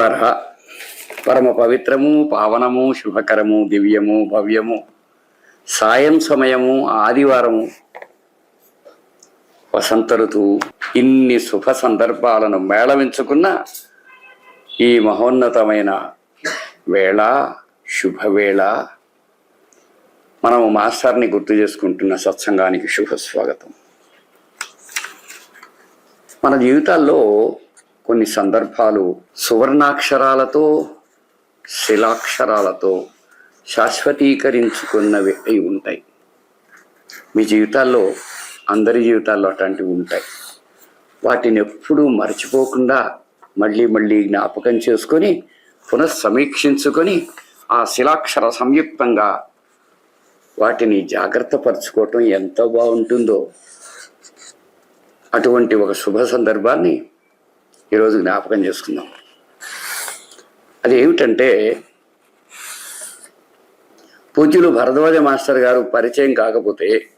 ఆత్మీయులారా పరమ పవిత్రము పావనము శుభకరము దివ్యము భవ్యము సాయం సమయము ఆదివారము వసంత ఋతువు ఇన్ని శుభ సందర్భాలను మేళవించుకున్న ఈ మహోన్నతమైన వేళ శుభవేళ మనము మాస్టర్ని గుర్తు చేసుకుంటున్న సత్సంగానికి శుభ స్వాగతం మన జీవితాల్లో కొన్ని సందర్భాలు సువర్ణాక్షరాలతో శిలాక్షరాలతో శాశ్వతీకరించుకున్నవి అయి ఉంటాయి. మీ జీవితాల్లో అందరి జీవితాల్లో అట్లాంటివి ఉంటాయి. వాటిని ఎప్పుడూ మర్చిపోకుండా మళ్ళీ మళ్ళీ జ్ఞాపకం చేసుకొని పునఃసమీక్షించుకొని ఆ శిలాక్షర సంయుక్తంగా వాటిని జాగ్రత్త పరచుకోవటం ఎంత బాగుంటుందో అటువంటి ఒక శుభ సందర్భాన్ని ఈరోజు జ్ఞాపకం చేసుకుందాం. అది ఏమిటంటే పూజ్యులు భరద్వాజ మాస్టర్ గారు పరిచయం కాకపోతే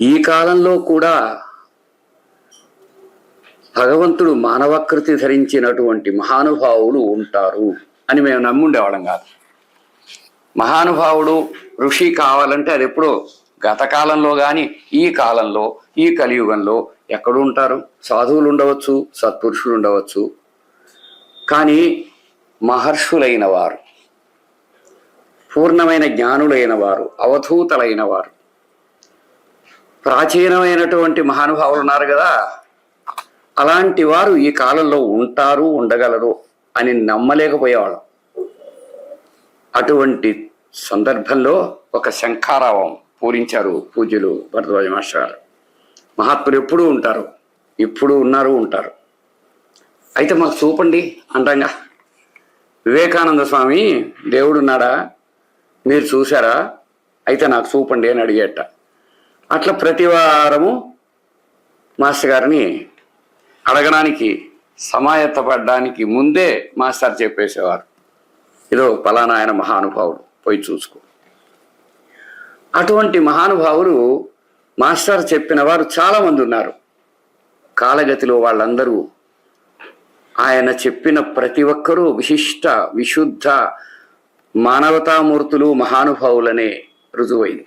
ఈ కాలంలో కూడా భగవంతుడు మానవకృతి ధరించినటువంటి మహానుభావులు ఉంటారు అని మేము నమ్ముండేవాళ్ళం కాదు. మహానుభావుడు ఋషి కావాలంటే అది ఎప్పుడో గత కాలంలో కానీ ఈ కాలంలో ఈ కలియుగంలో ఎక్కడ ఉంటారు. సాధువులు ఉండవచ్చు సత్పురుషులు ఉండవచ్చు. కానీ మహర్షులైన వారు పూర్ణమైన జ్ఞానులైన వారు అవధూతలైన వారు ప్రాచీనమైనటువంటి మహానుభావులు ఉన్నారు కదా అలాంటి వారు ఈ కాలంలో ఉంటారు ఉండగలరు అని నమ్మలేకపోయేవాళ్ళం. అటువంటి సందర్భంలో ఒక శంఖారావం పూరించారు పూజ్యులు భరద్వాజ మాస్టర్ గారు. మహాత్ములు ఎప్పుడూ ఉంటారు ఇప్పుడు ఉన్నారు ఉంటారు. అయితే మాకు చూపండి అంటంగా వివేకానంద స్వామి దేవుడు ఉన్నాడా మీరు చూసారా అయితే నాకు చూపండి అని అడిగేట. అట్లా ప్రతి వారము మాస్టర్ గారిని అడగడానికి సమాయత్తపడడానికి ముందే మాస్టర్ చెప్పేసేవారు. ఇదో పలానా ఆయన మహానుభావుడు పోయి చూసుకో. అటువంటి మహానుభావులు మాస్టర్ చెప్పిన వారు చాలామంది ఉన్నారు. కాలగతిలో వాళ్ళందరూ ఆయన చెప్పిన ప్రతి ఒక్కరూ విశిష్ట విశుద్ధ మానవతామూర్తులు మహానుభావులనే రుజువైంది.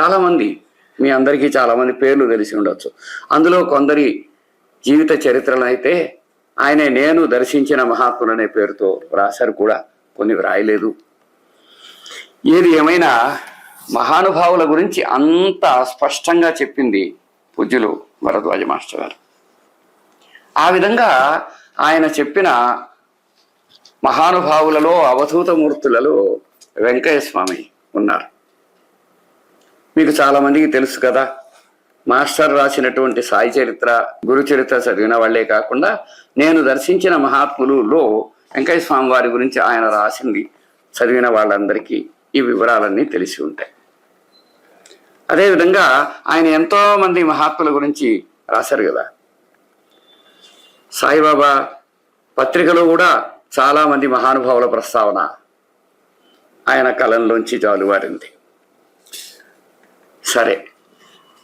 చాలామంది మీ అందరికీ చాలామంది పేర్లు తెలిసి ఉండొచ్చు. అందులో కొందరి జీవిత చరిత్రలు అయితే ఆయన నేను దర్శించిన మహాత్ములనే పేరుతో రాశారు కూడా. కొన్ని వ్రాయలేదు. ఏది ఏమైనా మహానుభావుల గురించి అంత స్పష్టంగా చెప్పింది పూజ్యులు భరద్వాజ మాస్టర్ గారు. ఆ విధంగా ఆయన చెప్పిన మహానుభావులలో అవధూత మూర్తులలో వెంకయ్య స్వామి ఉన్నారు. మీకు చాలామందికి తెలుసు కదా మాస్టర్ రాసినటువంటి సాయి చరిత్ర గురు చరిత్ర చదివిన వాళ్ళే కాకుండా నేను దర్శించిన మహాత్ములలో వెంకయ్య స్వామి వారి గురించి ఆయన రాసింది చదివిన వాళ్ళందరికీ ఈ వివరాలన్నీ తెలిసి ఉంటాయి. అదేవిధంగా ఆయన ఎంతో మంది మహాత్ముల గురించి రాశారు కదా. సాయిబాబా పత్రికలో కూడా చాలా మంది మహానుభావుల ప్రస్తావన ఆయన కలంలోంచి జాలువారింది. సరే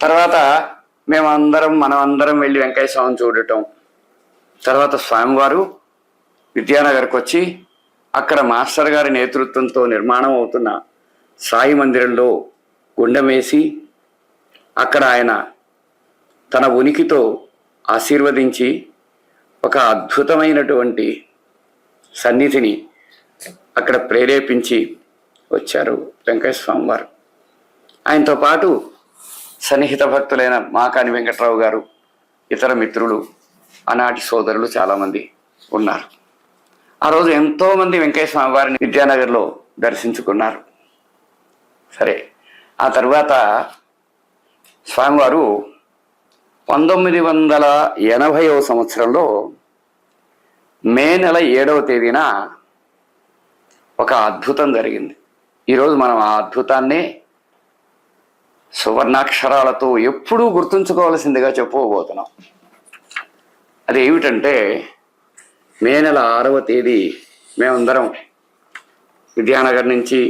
తర్వాత మేమందరం మనమందరం వెళ్ళి వెంకయ్య స్వామిని చూడటం. తర్వాత స్వామివారు విద్యానగర్కి వచ్చి అక్కడ మాస్టర్ గారి నేతృత్వంతో నిర్మాణం అవుతున్న సాయి మందిరంలో గుండమేసి అక్కడ ఆయన తన ఉనికితో ఆశీర్వదించి ఒక అద్భుతమైనటువంటి సన్నిధిని అక్కడ ప్రేరేపించి వచ్చారు వెంకటేశ్వర వారు. ఆయనతో పాటు సన్నిహిత భక్తులైన మాకాని వెంకట్రావు గారు ఇతర మిత్రులు ఆనాటి సోదరులు చాలామంది ఉన్నారు. ఆ రోజు ఎంతోమంది వెంకటేశ్వర స్వామి వారిని విద్యానగర్లో దర్శించుకున్నారు. సరే ఆ తర్వాత స్వామివారు పంతొమ్మిది వందల ఎనభైవ సంవత్సరంలో మే నెల ఏడవ తేదీన ఒక అద్భుతం జరిగింది. ఈరోజు మనం ఆ అద్భుతాన్ని సువర్ణాక్షరాలతో ఎప్పుడూ గుర్తుంచుకోవాల్సిందిగా చెప్పుకోబోతున్నాం. అది ఏమిటంటే మే నెల ఆరవ తేదీ మేమందరం విద్యానగర్ నుంచి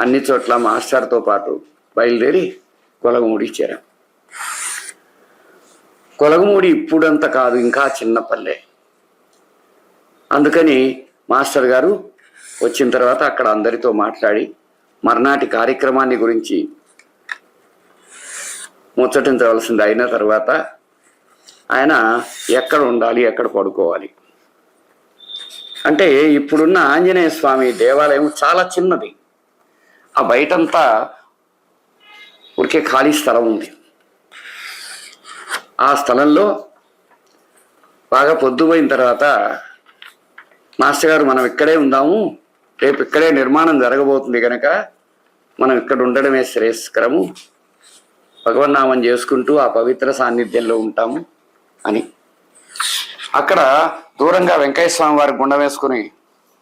అన్ని చోట్ల మాస్టర్తో పాటు బయలుదేరి కొలగమూడి చేరాం. కొలగమూడి ఇప్పుడంత కాదు ఇంకా చిన్న పల్లె. అందుకని మాస్టర్ గారు వచ్చిన తర్వాత అక్కడ అందరితో మాట్లాడి మర్నాటి కార్యక్రమాన్ని గురించి ముచ్చటించవలసింది అయిన తర్వాత ఆయన ఎక్కడ ఉండాలి ఎక్కడ పడుకోవాలి. అంటే ఇప్పుడున్న ఆంజనేయ స్వామి దేవాలయం చాలా చిన్నది. ఆ బయటంతా ఊరికే ఖాళీ స్థలం ఉంది. ఆ స్థలంలో బాగా పొద్దుపోయిన తర్వాత మాస్టర్ గారు మనం ఇక్కడే ఉందాము. రేపు ఇక్కడే నిర్మాణం జరగబోతుంది కనుక మనం ఇక్కడ ఉండడమే శ్రేయస్కరము. భగవన్నామం చేసుకుంటూ ఆ పవిత్ర సాన్నిధ్యంలో ఉంటాము అని. అక్కడ దూరంగా వెంకయ్య స్వామి వారి గుండం వేసుకుని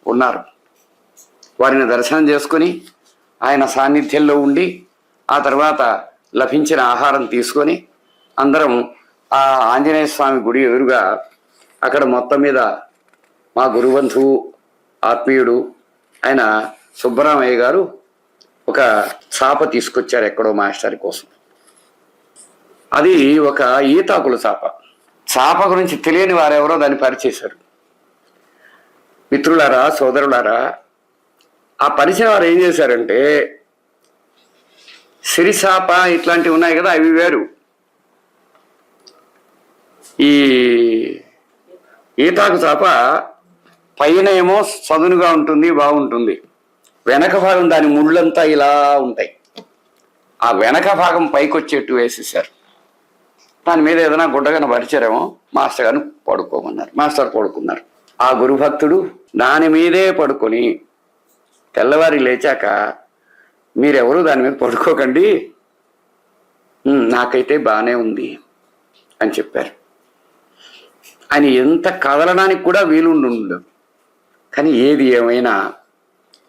ఉన్నారు. వారిని దర్శనం చేసుకుని ఆయన సాన్నిధ్యంలో ఉండి ఆ తర్వాత లభించిన ఆహారం తీసుకొని అందరం ఆ ఆంజనేయ స్వామి గుడి ఎదురుగా అక్కడ మొత్తం మీద మా గురుబంధువు ఆత్మీయుడు ఆయన సుబ్బరామయ్య గారు ఒక చాప తీసుకొచ్చారు ఎక్కడో మాస్టర్ కోసం. అది ఒక ఈతాకుల చాప. చాప గురించి తెలియని వారెవరో దాన్ని పరిచేశారు. మిత్రులారా సోదరులారా ఆ పరిచయం వారు ఏం చేశారంటే సిరిచాప ఇట్లాంటివి ఉన్నాయి కదా అవి వేరు. ఈ ఈతాకు చాప పైన ఏమో చదునుగా ఉంటుంది బాగుంటుంది. వెనక భాగం దాని ముళ్ళంతా ఇలా ఉంటాయి. ఆ వెనక భాగం పైకి వచ్చేట్టు వేసేసారు దాని మీద ఏదైనా గుడ్డగా పరిచారేమో మాస్టర్ గారిని పడుకోమన్నారు మాస్టర్ పడుకున్నారు. ఆ గురుభక్తుడు దాని మీదే పడుకొని తెల్లవారి లేచాక మీరెవరు దాని మీద పడుకోకండి. నాకైతే బాగానే ఉంది అని చెప్పారు. ఆయన ఎంత కదలడానికి కూడా వీలుండు ఉండదు కానీ ఏది ఏమైనా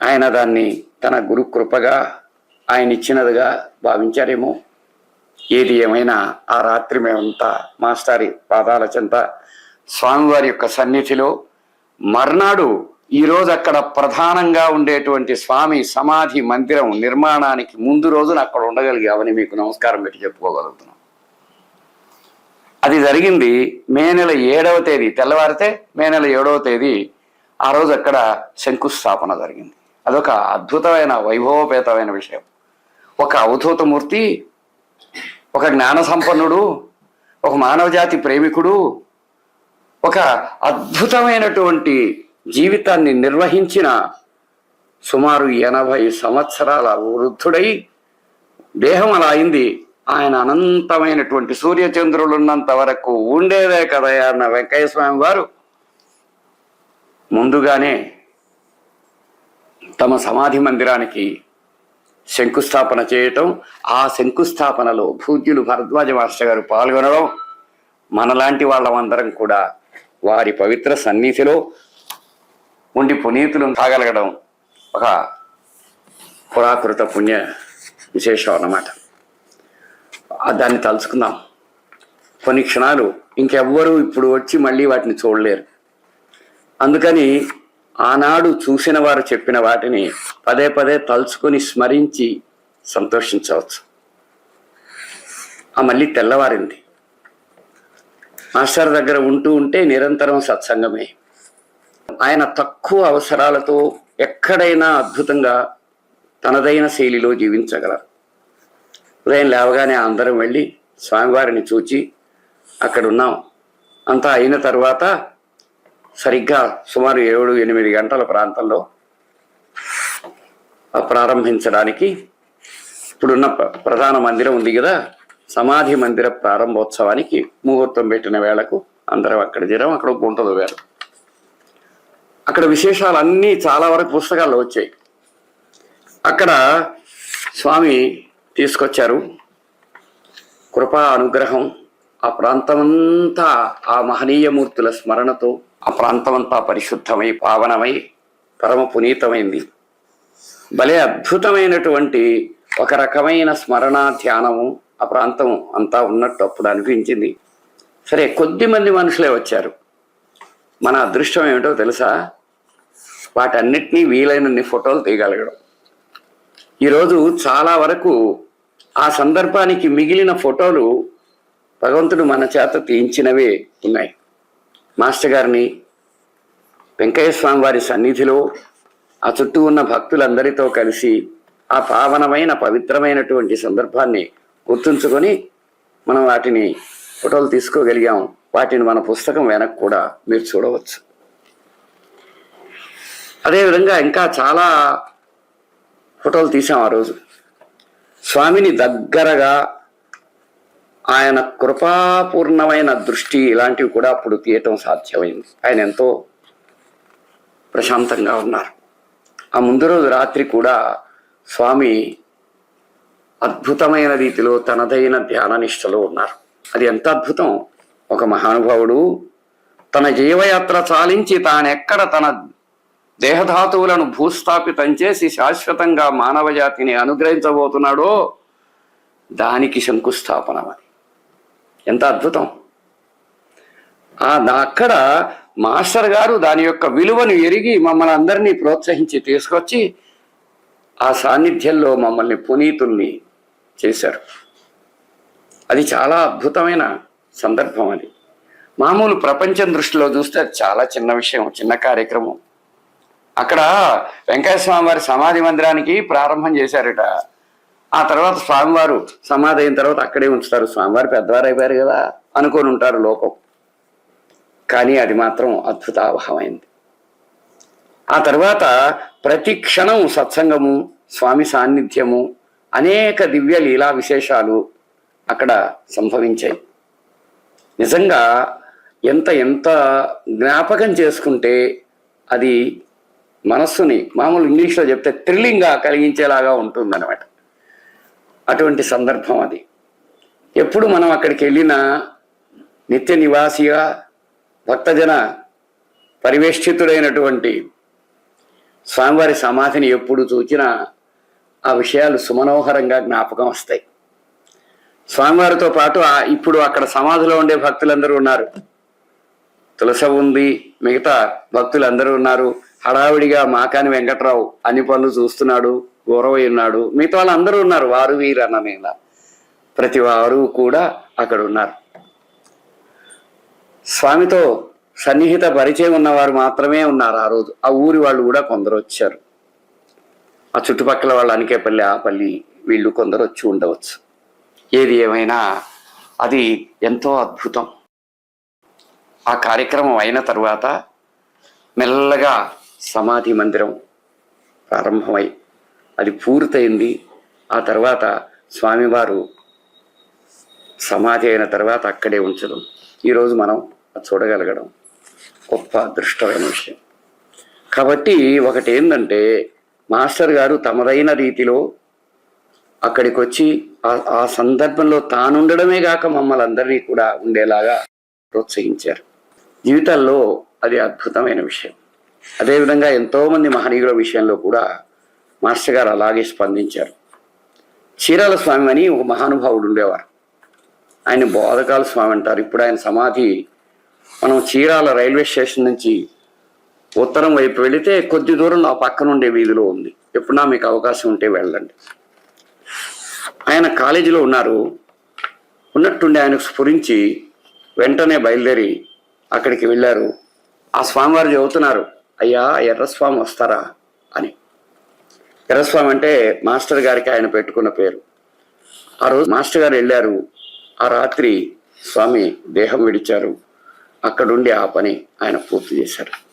ఆయన దాన్ని తన గురు కృపగా ఆయన ఇచ్చినదిగా భావించారేమో. ఏది ఏమైనా ఆ రాత్రి మేమంతా మాస్టారి పాదాల చెంత స్వామివారి యొక్క సన్నిధిలో మర్నాడు ఈరోజు అక్కడ ప్రధానంగా ఉండేటువంటి స్వామి సమాధి మందిరం నిర్మాణానికి ముందు రోజున అక్కడ ఉండగలిగామని మీకు నమస్కారం పెట్టి చెప్పుకోగలుగుతున్నాం. అది జరిగింది మే నెల ఏడవ తేదీ. తెల్లవారితే మే నెల ఏడవ తేదీ ఆ రోజు అక్కడ శంకుస్థాపన జరిగింది. అదొక అద్భుతమైన వైభవపేతమైన విషయం. ఒక అవధూతమూర్తి ఒక జ్ఞాన సంపన్నుడు ఒక మానవజాతి ప్రేమికుడు ఒక అద్భుతమైనటువంటి జీవితాన్ని నిర్వహించిన సుమారు ఎనభై సంవత్సరాల వృద్ధుడై దేహం అలా అయింది ఆయన అనంతమైనటువంటి సూర్యచంద్రులు ఉన్నంత వరకు ఉండేదే కదయా అన్న వెంకయ్య స్వామి వారు. ముందుగానే తమ సమాధి మందిరానికి శంకుస్థాపన చేయటం ఆ శంకుస్థాపనలో పూజ్యులు భరద్వాజ మాస్టర్ గారు పాల్గొనడం మనలాంటి వాళ్ళమందరం కూడా వారి పవిత్ర సన్నిధిలో ఉండి పునీతులు కాగలగడం ఒక పురాకృత పుణ్య విశేషం అన్నమాట. దాన్ని తలుచుకుందాం. కొన్ని క్షణాలు ఇంకెవ్వరూ ఇప్పుడు వచ్చి మళ్ళీ వాటిని చూడలేరు. అందుకని ఆనాడు చూసిన వారు చెప్పిన వాటిని పదే పదే తలుచుకొని స్మరించి సంతోషించవచ్చు. ఆ మళ్ళీ తెల్లవారింది. మాస్టర్ దగ్గర ఉంటూ ఉంటే నిరంతరం సత్సంగమే. ఆయన తక్కువ అవసరాలతో ఎక్కడైనా అద్భుతంగా తనదైన శైలిలో జీవించగలరు. ఉదయం లేవగానే అందరం వెళ్ళి స్వామివారిని చూచి అక్కడ ఉన్నాం అంతా అయిన తర్వాత సరిగ్గా సుమారు ఏడు ఎనిమిది గంటల ప్రాంతంలో ప్రారంభించడానికి ఇప్పుడున్న ప్ర- ప్రధాన మందిరం ఉంది కదా సమాధి మందిర ప్రారంభోత్సవానికి ముహూర్తం పెట్టిన వేళకు అందరం అక్కడ చేరాం. అక్కడ ఒక గుంటలు వేరు అక్కడ విశేషాలు అన్నీ చాలా వరకు పుస్తకాల్లో వచ్చాయి. అక్కడ స్వామి తీసుకొచ్చారు. కృపా అనుగ్రహం ఆ ప్రాంతమంతా ఆ మహనీయ మూర్తుల స్మరణతో ఆ ప్రాంతమంతా పరిశుద్ధమై పావనమై పరమ పునీతమైంది. భలే అద్భుతమైనటువంటి ఒక రకమైన స్మరణ ధ్యానము ఆ ప్రాంతం అంతా ఉన్నట్టు అప్పుడు అనిపించింది. సరే కొద్ది మంది మనుషులే వచ్చారు. మన అదృష్టం ఏమిటో తెలుసా? వాటన్నిటినీ వీలైనన్ని ఫోటోలు తీయగలగడం. ఈరోజు చాలా వరకు ఆ సందర్భానికి మిగిలిన ఫోటోలు భగవంతుడు మన చేత తీయించినవే ఉన్నాయి. మాస్టర్ గారిని వెంకయ్య స్వామి వారి సన్నిధిలో ఆ చుట్టూ ఉన్న భక్తులందరితో కలిసి ఆ పావనమైన పవిత్రమైనటువంటి సందర్భాన్ని గుర్తుంచుకొని మనం వాటిని ఫోటోలు తీసుకోగలిగాం. వాటిని మన పుస్తకం వెనక్కి కూడా మీరు చూడవచ్చు. అదేవిధంగా ఇంకా చాలా ఫోటోలు తీసాం ఆ రోజు. స్వామిని దగ్గరగా ఆయన కృపాపూర్ణమైన దృష్టి ఇలాంటివి కూడా అప్పుడు తీయటం సాధ్యమైంది. ఆయన ఎంతో ప్రశాంతంగా ఉన్నారు. ఆ ముందు రోజు రాత్రి కూడా స్వామి అద్భుతమైన రీతిలో తనదైన ధ్యాన నిష్టలో ఉన్నారు. అది ఎంత అద్భుతం! ఒక మహానుభావుడు తన జీవయాత్ర చాలించి తానెక్కడ తన దేహధాతువులను భూస్థాపితం చేసి శాశ్వతంగా మానవ జాతిని అనుగ్రహించబోతున్నాడో దానికి శంకుస్థాపన అని ఎంత అద్భుతం. ఆ అక్కడ మాస్టర్ గారు దాని యొక్క విలువను ఎరిగి మమ్మల్ని అందరినీ ప్రోత్సహించి తీసుకొచ్చి ఆ సాన్నిధ్యంలో మమ్మల్ని పునీతుల్ని చేశారు. అది చాలా అద్భుతమైన సందర్భం అది. మామూలు ప్రపంచం దృష్టిలో చూస్తే అది చాలా చిన్న విషయం చిన్న కార్యక్రమం. అక్కడ వెంకయ్య స్వామి వారి సమాధి మందిరానికి ప్రారంభం చేశారట. ఆ తర్వాత స్వామివారు సమాధి అయిన తర్వాత అక్కడే ఉంచుతారు. స్వామివారు పెద్దవారు అయిపోయారు కదా అనుకొని ఉంటారు లోకం. కానీ అది మాత్రం అద్భుతావహమైంది ఆ తర్వాత ప్రతి క్షణం సత్సంగము స్వామి సాన్నిధ్యము అనేక దివ్య లీలా విశేషాలు అక్కడ సంభవించాయి. నిజంగా ఎంత ఎంత జ్ఞాపకం చేసుకుంటే అది మనస్సుని మామూలు ఇంగ్లీష్లో చెప్తే థ్రిల్లింగ్గా కలిగించేలాగా ఉంటుందన్నమాట. అటువంటి సందర్భం అది. ఎప్పుడు మనం అక్కడికి వెళ్ళినా నిత్య నివాసిగా భక్తజన పరివేష్టితుడైనటువంటి స్వామివారి సమాధిని ఎప్పుడు చూచినా ఆ విషయాలు సుమనోహరంగా జ్ఞాపకం వస్తాయి. స్వామివారితో పాటు ఇప్పుడు అక్కడ సమాధిలో ఉండే భక్తులందరూ ఉన్నారు. తులస ఉంది మిగతా భక్తులందరూ ఉన్నారు. హడావిడిగా మాకాని వెంకట్రావు అన్ని పనులు చూస్తున్నాడు గౌరవయ్య ఉన్నాడు మిగతా వాళ్ళందరూ ఉన్నారు వారు వీరు అన్న నేల ప్రతి వారు కూడా అక్కడ ఉన్నారు. స్వామితో సన్నిహిత పరిచయం ఉన్నవారు మాత్రమే ఉన్నారు ఆ రోజు. ఆ ఊరి వాళ్ళు కూడా కొందరు వచ్చారు. ఆ చుట్టుపక్కల వాళ్ళు అనికేపల్లి ఆ పల్లి వీళ్ళు కొందరు వచ్చి ఉండవచ్చు. ఏది ఏమైనా అది ఎంతో అద్భుతం. ఆ కార్యక్రమం అయిన తర్వాత మెల్లగా సమాధి మందిరం ప్రారంభమై అది పూర్తయింది. ఆ తర్వాత స్వామివారు సమాధి అయిన తర్వాత అక్కడే ఉంచడం. ఈరోజు మనం అది చూడగలగడం గొప్ప అదృష్టమైన విషయం. కాబట్టి ఒకటి ఏంటంటే మాస్టర్ గారు తమదైన రీతిలో అక్కడికి వచ్చి ఆ- సందర్భంలో తానుండడమే కాక మమ్మల్ని అందరినీ కూడా ఉండేలాగా ప్రోత్సహించారు. జీవితాల్లో అది అద్భుతమైన విషయం. అదేవిధంగా ఎంతోమంది మహనీయుల విషయంలో కూడా మాస్టర్ గారు అలాగే స్పందించారు. చీరాల స్వామి అని ఒక మహానుభావుడు ఉండేవారు. ఆయన బోధకాల స్వామి అంటారు. ఇప్పుడు ఆయన సమాధి మనం చీరాల రైల్వే స్టేషన్ నుంచి ఉత్తరం వైపు వెళితే కొద్ది దూరంలో ఆ పక్కనుండే వీధిలో ఉంది. ఎప్పుడన్నా మీకు అవకాశం ఉంటే వెళ్ళండి. ఆయన కాలేజీలో ఉన్నారు. ఉన్నట్టుండి ఆయనకు స్ఫురించి వెంటనే బయలుదేరి అక్కడికి వెళ్ళారు. ఆ స్వామివారు చెబుతున్నారు అయ్యా ఎర్రస్వామి వస్తారా అని. ఎర్రస్వామి అంటే మాస్టర్ గారికి ఆయన పెట్టుకున్న పేరు. ఆ రోజు మాస్టర్ గారు వెళ్ళారు. ఆ రాత్రి స్వామి దేహం విడిచారు. అక్కడుండి ఆ పని ఆయన పూర్తి చేశారు.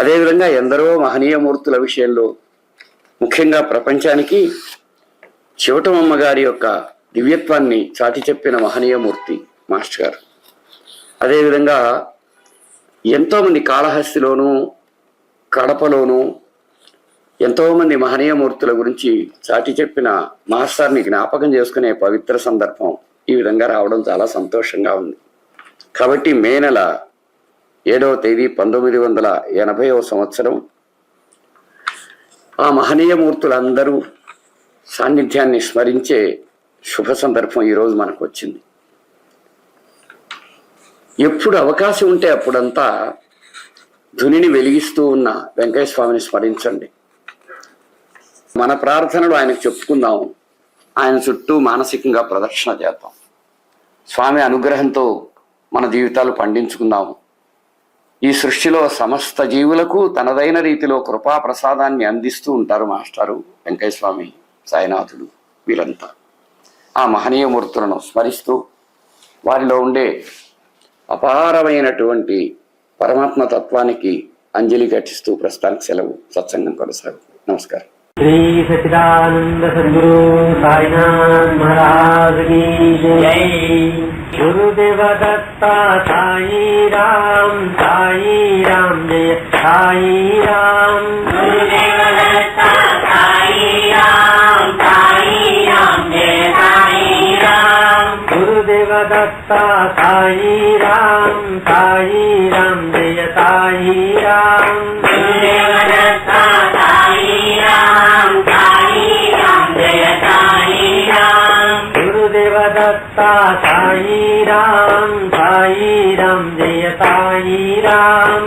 అదేవిధంగా ఎందరో మహనీయ మూర్తుల విషయంలో ముఖ్యంగా ప్రపంచానికి శివటమమ్మ గారి యొక్క దివ్యత్వాన్ని చాటి చెప్పిన మహనీయ మూర్తి మాస్టర్ గారు. అదేవిధంగా ఎంతోమంది కాళహస్తిలోను కడపలోను ఎంతోమంది మహనీయ మూర్తుల గురించి చాటి చెప్పిన మాస్టర్ని జ్ఞాపకం చేసుకునే పవిత్ర సందర్భం ఈ విధంగా రావడం చాలా సంతోషంగా ఉంది. కాబట్టి మే నెల ఏడవ తేదీ పంతొమ్మిది వందల ఎనభైవ సంవత్సరం ఆ మహనీయ మూర్తులందరూ సాన్నిధ్యాన్ని స్మరించే శుభ సందర్భం ఈరోజు మనకు వచ్చింది. ఎప్పుడు అవకాశం ఉంటే అప్పుడంతా ధునిని వెలిగిస్తూ ఉన్న వెంకయ్య స్వామిని స్మరించండి. మన ప్రార్థనలు ఆయనకు చెప్పుకుందాం ఆయన చుట్టూ మానసికంగా ప్రదక్షిణ చేద్దాం. స్వామి అనుగ్రహంతో మన జీవితాలు పండించుకుందాము. ఈ సృష్టిలో సమస్త జీవులకు తనదైన రీతిలో కృపా ప్రసాదాన్ని అందిస్తూ ఉంటారు మాస్టారు వెంకయ్య స్వామి. సాయినాథుడు వీరంతా ఆ మహనీయమూర్తులను స్మరిస్తూ వారిలో ఉండే అపారమైనటువంటి పరమాత్మ తత్వానికి అంజలి ఘటిస్తూ ప్రస్తుతానికి సెలవు సత్సంగం కొనసాగు నమస్కారం. శ్రీ సచిదానంద సద్గురు సాయినాథ్ మహారాజ్ కీ జై. గురుదేవ దత్త సాయి రామ్ సాయి రామ్ జయ సాయి రామ్ గురుదేవ దత్త ताई राम ताई राम दयताई राम ताई राम राम गुरुदेव दत्ता साई राम साई राम जय साई राम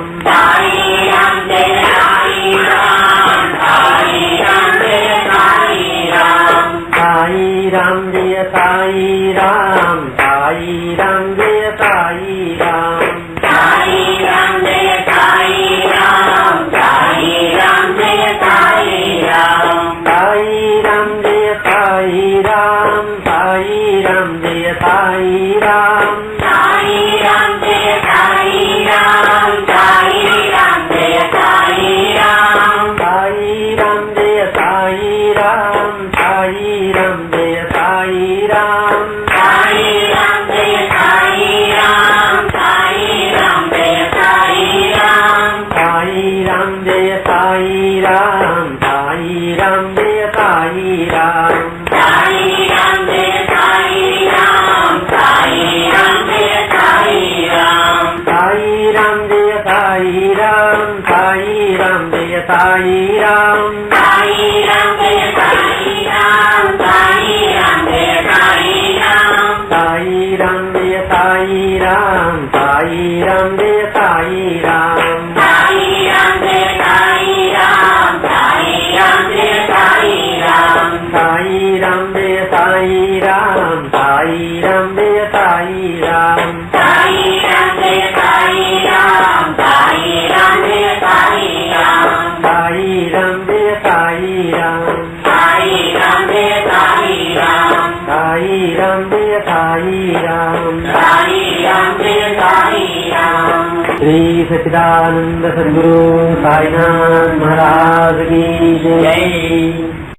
าย साई राम जय साई राम साई राम जय साई राम श्री सचिदानंद सदगुरु साईनाथ महाराज की जय।